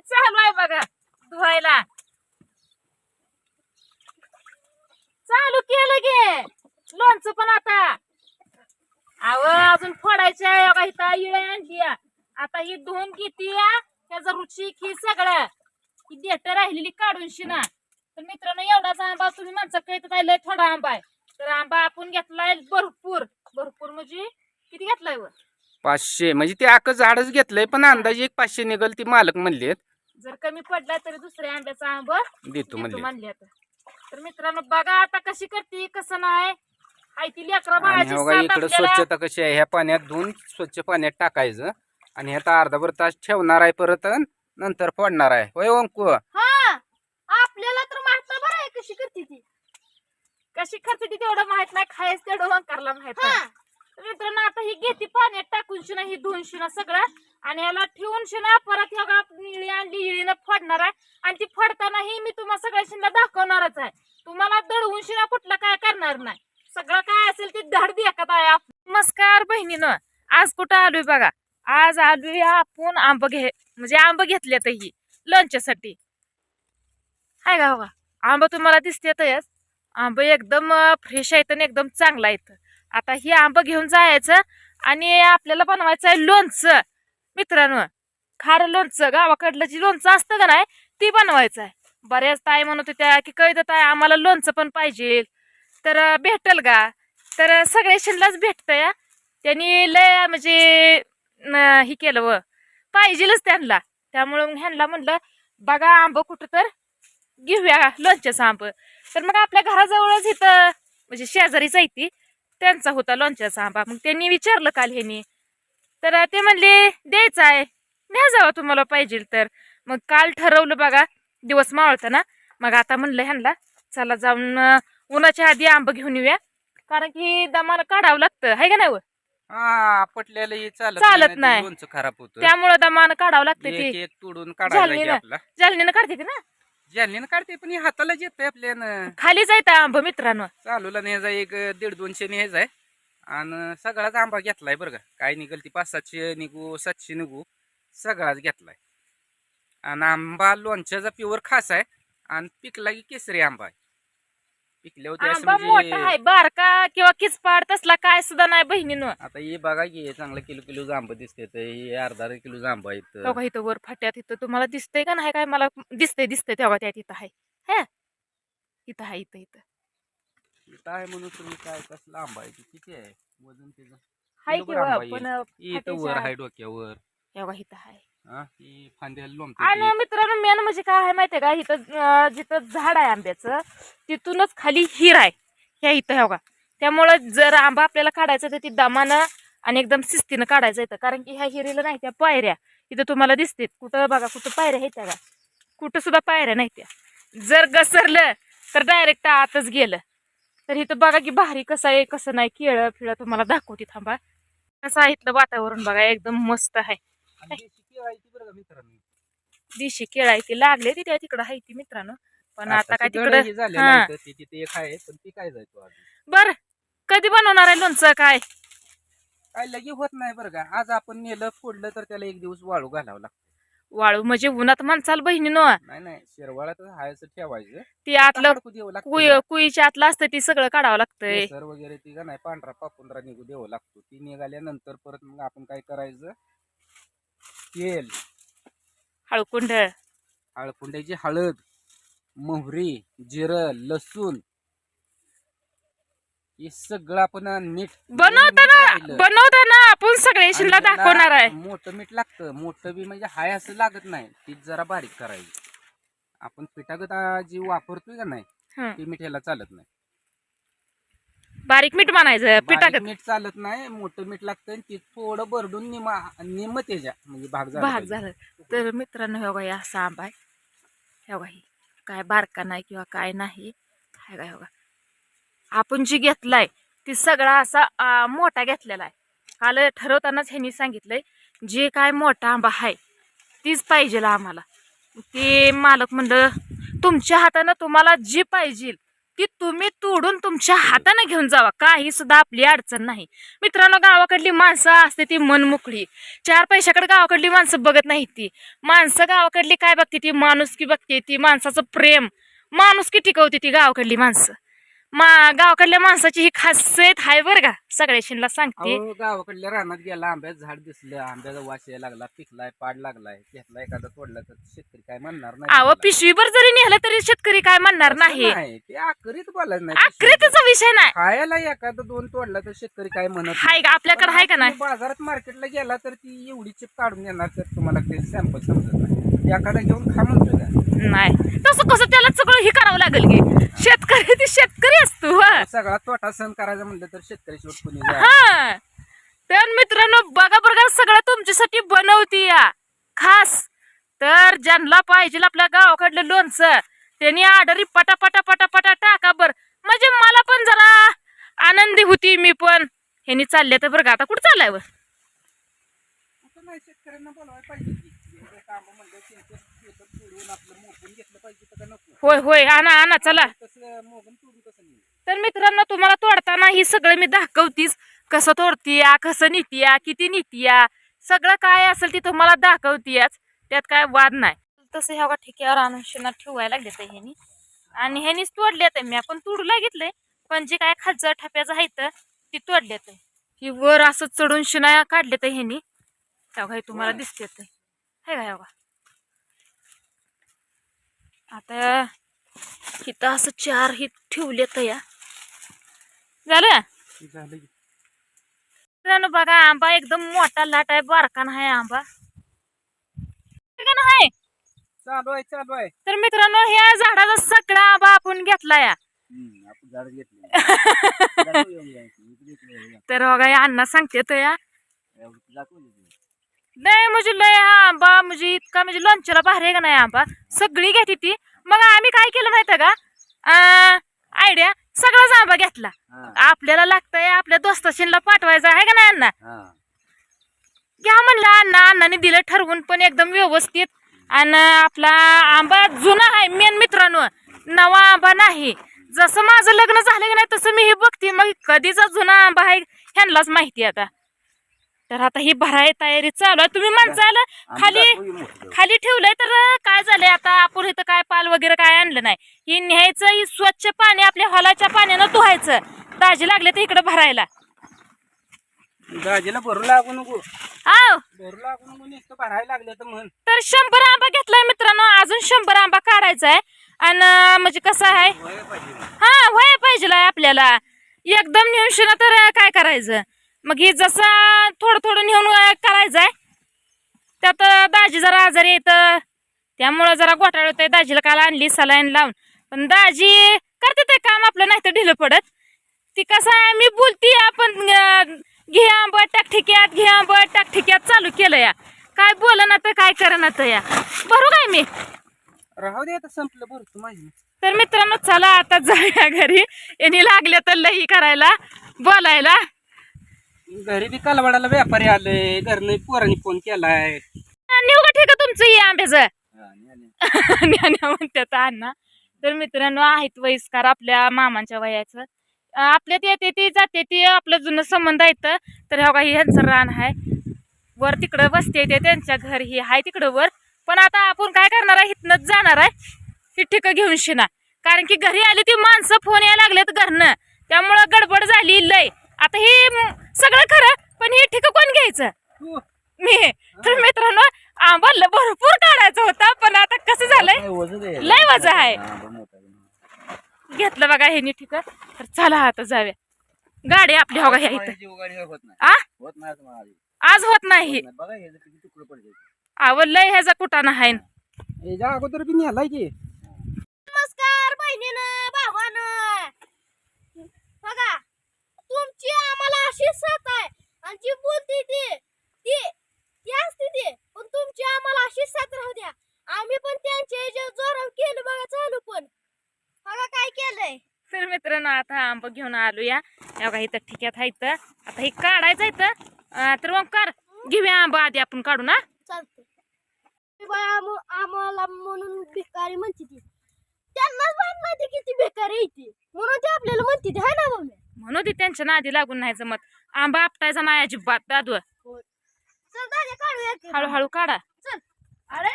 चालू आहे बघा धुवायला. चालू केलं गे लोणचं पण आता. अव अजून फोडायचं आहे बघा इथं इळे आणली आता ही धुवून किती त्याचा रुची ही सगळं. ही देठ राहिलेली काढून शिना. तर मित्रांनो एवढाच आंबा तुम्ही माणसं कळत काय थोडा आंबा आहे. तर आंबा आपण घेतलाय भरपूर. भरपूर म्हणजे किती घेतलाय वर? पाचशे. म्हणजे ते आक झाडच घेतलंय पण अंदाजे एक पाचशे निघल ती मालक म्हणलेत. जर कमी पडला तरी दुसऱ्या आंब्याचा आंब देतो म्हणले म्हणले आता. तर मित्रांनो बघा आता कशी करते कसं नाही. हाय ती लेकरं आणि बाळाची हे बघा साथ इकडं आपल्याला- स्वच्छता कशी आहे. ह्या पाण्यात धुवून स्वच्छ पाण्यात टाकायचं. आणि ह्यात अर्धाभर तास ठेवणार आहे परत अन नंतर फोडणार आहे. होय अंकू हा आपल्याला तर माहीत नाही बरं आहे कशी करते ती. कशी करते ती तेवढं माहीत नाही. खायच तेवढं वंकारला माहीत नाही. मित्रांनो आता ही घेते पाण्यात टाकून शिना ही धुवून शिना सगळं. आणि याला ठेवून शिना परत ह्या निळी आणली इळीनं फोडणार आहे. आणि ती फोडतानाही मी तुम्हाला सगळ्या शिना दाखवणारच आहे. तुम्हाला दडवून शिना कुठलं काय करणार नाही. सगळं काय असेल ते धाड देखत आहे आप- नमस्कार बहिणीनं. आज कुठं आलोय बघा. आज आलोय आपण आंब घे म्हणजे आंब घेतल्यात ही लंचसाठी हाय का बघा आंबा तुम्हाला दिसतेतच आंबा एकदम फ्रेश आहेत आणि एकदम चांगला आहेत. आता ही आंब घेऊन जायचं आणि आपल्याला बनवायचं आहे लोणचं. मित्रांनो खारं लोणचं गावाकडलं जी लोणचं असतं का नाही ती बनवायचं आहे. बऱ्याच ताई म्हणत होत्या की कैद ताय आम्हाला लोणचं पण पाहिजे. तर भेटल का? तर सगळे शिल्लाच या. त्यांनी लय म्हणजे हे केलं व. पाहिजेलच त्यांना. त्यामुळं ह्यांना म्हणलं बघा आंब कुठं तर घेऊया लोणच्याचं आंब. तर मग आपल्या घराजवळच इथं म्हणजे शेजारीच आहे ती. त्यांचा होता लोणच्याचा आंबा. मग त्यांनी विचारलं काल ह्यांनी. तर ते म्हणले द्यायचं आहे. न्या जावा तुम्हाला पाहिजे तर. मग काल ठरवलं बघा दिवस मावळता ना. मग आता म्हणलं ह्यांना चला जाऊन उन्हाच्या आधी आंबं घेऊन येऊया. कारण की दमानं काढावं लागतं. आहे का नाही चालत नाही. खराब होतं त्यामुळं दमानं काढावं लागतं ते. तोडून जालनीनं. काढते ना. जालनीनं काढते पण हे हाताला येतंय आपल्यानं खाली जायचं आंब मित्रांनो. चालूला न्यायचा एक दीड दोनशे न्यायचा आहे. आणि सगळाच आंबा घेतलाय बरं का. काय निघल ती पाच सातशे निघू सातशे निघू सगळाच घेतलाय. आणि आंबा लोणच्याचा प्युअर खास आहे. आणि पिकला की केसरी आंबा आहे. पिकल्यावर ते असं आंबा मोठा आहे म्हणजे बारका किंवा किचपाड तसला काय सुद्धा नाही बहिणीनं. आता हे बघा की हे चांगलं किलो किलो आंबा दिसते हे अर्धा किलो आंबा आहेत. तेव्हा इथं वर फाट्यात इथं तुम्हाला दिसतंय का नाही काय मला दिसतंय दिसतंय तेव्हा त्यात इथं आहे. हे? इथं आहे इथं इथं. आहे म्हणून तुम्ही काय कसला आंबा आहे ते किती आहे? वजन त्याचं? हाय आंबा किंवा येईल. पण इथं वर आहे डोक्यावर. तेव्हा इथं आहे. हा? ही फांद्याला आणि लोंबते मित्रांनो मेन म्हणजे काय आहे माहितीये का? इथं जिथं झाड आहे आंब्याचं तिथूनच खाली हिर आहे. ह्या इथं ह्या बघा. त्यामुळं जर आंबा आपल्याला काढायचा तर ती दमानं आणि एकदम शिस्तीनं काढायचं येतं कारण की ह्या हिरीला नाही त्या पायऱ्या इथं तुम्हाला दिसते कुठं बघा कुठं पायऱ्या आहेत त्या का कुठं सुद्धा पायऱ्या नाही त्या. जर घसरलं तर डायरेक्ट आतच गेलं. तर इथं बघा की भारी कसं आहे कसं नाही. केळं फिळं तुम्हाला दाखवते थांबा. कसं आहे इथलं वातावरण बघा एकदम मस्त आहे. केळ आहे ती बरं का मित्रांनो? दिशी केळ आहे ती लागले ती त्या तिकडं आहे ती मित्रांनो. पण आता काय तिकडं झालेलं हा. आहे तर ती तिथे एक आहे पण ती काय जायचो आधी बर. कधी बनवणार आहे लोणचं काय? काय लगे होत नाही बरं का. आज आपण नेलं फोडलं तर त्याला एक दिवस वाळू घालावं लागतं. वाळू म्हणजे उन्हात म्हणचाल बहिणीनो. नाही नाही. हायचं ठेवायचं. ती आतलं काढू द्यावं कुई लागतं कुईच्या आतलं असतं ती सगळं काढावं लागतंय. सर वगैरे ती का नाही पांढरा पापुंद्रा निघू द्यावं लागतो. ती निघाल्यानंतर परत मग आपण काय करायचं? तेल हळकुंड. हळकुंड्याची हळद मोहरी जिरं लसूण हे सगळं आपण मीठ बनवताना. बनवताना आपण सगळे त्याला दाखवणार आहे. मोठं मीठ लागतं. मोठं बी म्हणजे हाय असं लागत नाही. ती जरा बारीक करायची. आपण पिठागत जी वापरतोय का नाही. ती मीठ ह्याला चालत नाही. बारीक मीठ म्हणायचं बारीक पिठागत. मीठ चालत नाही मोठं मीठ लागतं आणि ती थोडं भरडून निमा निम त्याच्या म्हणजे भाग झाला भाग पाहिजे. झालं. तर मित्रांनो हे बघा असा आंबा आहे. हे बघा ही काय बारका नाही किंवा काय नाही. हाय का हे बघा. आपण जी घेतलाय ती सगळा असा आ, मोठा घेतलेला आहे. काल ठरवतानाच ह्यांनी सांगितलंय जे काय मोठा आंबा आहे तीच पाहिजे आम्हाला. ते मालक म्हणलं तुमच्या हातानं तुम्हाला जी पाहिजे ती तुम्ही तोडून तुमच्या हाताने घेऊन जावा. काही सुद्धा आपली अडचण नाही. मित्रांनो गावाकडली माणसं असते ती मनमोकळी. चार पैशाकडे गावाकडली माणसं बघत नाही ती. माणसं गावाकडली काय बघते ती? माणुसकी बघते ती. माणसाचं प्रेम. माणुसकी टिकवते ती गावाकडली माणसं. मा गावाकडल्या माणसाची ही खासियत आहे बरं का? सगळ्याशीला सांगते. अहो गावाकडल्या रानात गेला आंब्याचं झाड दिसलं आंब्याचा वास यायला लागला पिकलाय पाड लागलाय घेतला एखादा तोडला तर शेतकरी काय म्हणणार नाही अहो तुम्हाला. पिशवीभर जरी नेलं तरी शेतकरी काय म्हणणार नाही. नाही ते आकरीत बोलायचं नाही आकृतीचा विषय नाही. खायला एखादा दोन तोडला तर शेतकरी काय म्हणत नाही. हाय का? आपल्याकडे आहे का नाही? तुम्ही बाजारात मार्केटला गेला तर ती एवढी चिप काढून देणार तर तुम्हाला ते सॅम्पल समजत नाही. एखादा घेऊन खा म्हणतो का नाही. तसं कसं त्याला सगळं हे करावं लागेल की. शेतकरी ते शेतकरी असतो हं. सगळा तोटा सहन करायचा म्हणलं तर कुणी. हा. तर मित्रांनो बघा बघा सगळं तुमच्यासाठी बनवती या. खास. तर ज्यांना पाहिजे आपल्या गावाकडलं लोणचं त्यांनी ऑर्डरी पटा पटा पटा पटा टाका बर. म्हणजे मला पण जरा आनंदी होती मी पण. ह्यांनी चालले तर बरं का आता कुठं चाललाय वर नाही शेतकऱ्यांना बोलवायला पाहिजे की. कामं म्हणलं त्यांचं पेपर तोडून आपलं मोकून घेतलं पाहिजे तर का नको? होय होय आणा आणा चला. तसं मोगून तोडून कसं नाही तर मित्रांनो तुम्हाला तोडताना ही सगळं मी दाखवतीच कसं तोडतीया कसं नितीया किती नितीया सगळं काय असेल ती तुम्हाला दाखवतीयाच. त्यात काय वाद नाही. तसं ह्या ठिक्यावर आणून शेणात ठेवायला लागले तर ह्यानी. आणि ह्यानीच तोडले तर मी आपण तोडूला घेतलंय पण जे काय खालचं ठप्याचं आहे तर ती तोडले तर ही वर असं चढून शिना काढले तर ह्यानी तेव्हा हे तुम्हाला दिसते ते हे काय बघा आता इथं असं चार ही ठेवले तर या. झालं. मित्रांनो बघा आंबा एकदम मोठा लाट आहे बारका नाही आंबा. नाही चालू आहे चालू आहे. तर मित्रांनो ह्या झाडाचा सगळा आंबा आपण घेतला या. तर बघा या अण्णा सांगते तर या नाही म्हणजे लय हा आंबा म्हणजे इतका म्हणजे लोणच्याला भारी आहे का नाही आंबा? सगळी घेते ती. मग आम्ही काय केलं माहिती का? आयडिया सगळाच आंबा घेतला. आपल्याला लागतंय आपल्या दोस्ताशीला पाठवायचा आहे का नाही अण्णा? घ्या म्हणलं अण्णा अण्णाने दिलं ठरवून पण एकदम व्यवस्थित. आणि आपला आंबा जुना आहे मेन मित्रांनो. नवा आंबा नाही. जसं माझं लग्न झालं की नाही तसं मी हे बघते. मग कधीचा जुना आंबा आहे ह्यांनाच माहिती आता. तर आता ही भराय तयारी चालू आहे. तुम्ही माणसाला खाली खाली ठेवलंय तर काय झालंय? आता आपण इथं काय पाल वगैरे काय आणलं नाही. ही न्यायचं ही स्वच्छ पाणी आपल्या हॉलाच्या पाण्यानं धुवायचं. दाजी लागले तर इकडे भरायला. दाजीला भरू लागू नको. आव. भरू लागू नको नुसतं भरायला लागलं तर म्हण. तर शंभर आंबा घेतलाय मित्रांनो. अजून शंभर आंबा काढायचा आहे. आणि म्हणजे कसं आहे? हा व्हाय पाहिजे आपल्याला. एकदम नेऊन तर काय करायचं? मग हे जसं थोडं थोडं नेऊन करायचं आहे त्यात दाजी जरा आजारी येतं त्यामुळं जरा घोटाळ होतंय. दाजीला काल आणली सलाईन लावून. पण दाजी करते ते काम आपलं नाही तर ढिलं पडत. ती कसं आहे मी बोलती आपण घे आंबट टाक ठिक्यात घे आंबट टाक ठिक्यात चालू केलं या. काय बोला ना तर काय करा ना तर या. बरोबर काय मी? राहू दे आता संपलं भरू तू माझी. तर मित्रांनो चला आता जाऊया घरी. यांनी लागले तर लई करायला बोलायला. घरी बी कालवाडाला व्यापारी आले घरनं पोरांनी फोन केलाय. का ठीक आहे तुमचं हे आंब्याचं? म्हणतात अण्णा. तर मित्रांनो आहेत वयस्कार आपल्या मामांच्या वयाचं. अं, आपल्यात येते ती जाते ती आपलं जुनं संबंध येतं तर हो हे ह्यांचं रान आहे. वर तिकडं बसते ते त्यांच्या घर ही आहे तिकडं वर. पण आता आपण काय करणार आहे? इथनंच जाणार आहे. ही ठिकं घेऊन शिना. कारण की घरी आली ती माणसं फोन यायला लागलेत घरनं. त्यामुळं गडबड झाली लय. आता हे म- सगळं खरं पण ही ठिकं कोण घ्यायचं? तू मी तर मित्रांनो आंबा ल- भरपूर काढायचा होता पण आता कसं झालंय? लय वजा आहे. घेतलं बघा हे ठीक. तर चला आता जाऊया. गाडी आपली हो का ह्या इथं. होत नाही. आ? होत नाही तुम्हाला आज होत नाही. बघा हे किती तुकडं पडते आवडलंय ह्याचा कुटाणा आहे अगोदर बी नेलाय की. नमस्कार बहिणीनं भावानं. बघा तुमची आम्हाला अशी साथ आहे आणि जी बोलते ती ती ती असते ती पण तुमची आम्हाला अशी साथ राहू द्या आम्ही पण त्यांच्या ह्याच्या जोरावर केलं बघा चालू पण बघा काय केलंय तर मित्रांनो घेऊन आलो या हे बघा इथं ठिक्यात आहे इथं. आता हे काढायचं इथं. अं, तर मग कर. घेऊया आंबा आधी आपण काढू ना आम्हाला म्हणून भिकारी म्हणते ती. त्यांनाच माहीत किती आहे म्हणून ते आपल्याला म्हणते ती हाय ना मम्मी म्हणून ती त्यांच्या नादी लागून नाही जमत. आंबा आपटायचा नाही अजिबात दादू. चल दादा काढूया की. हळूहळू काढा. चल. अरे!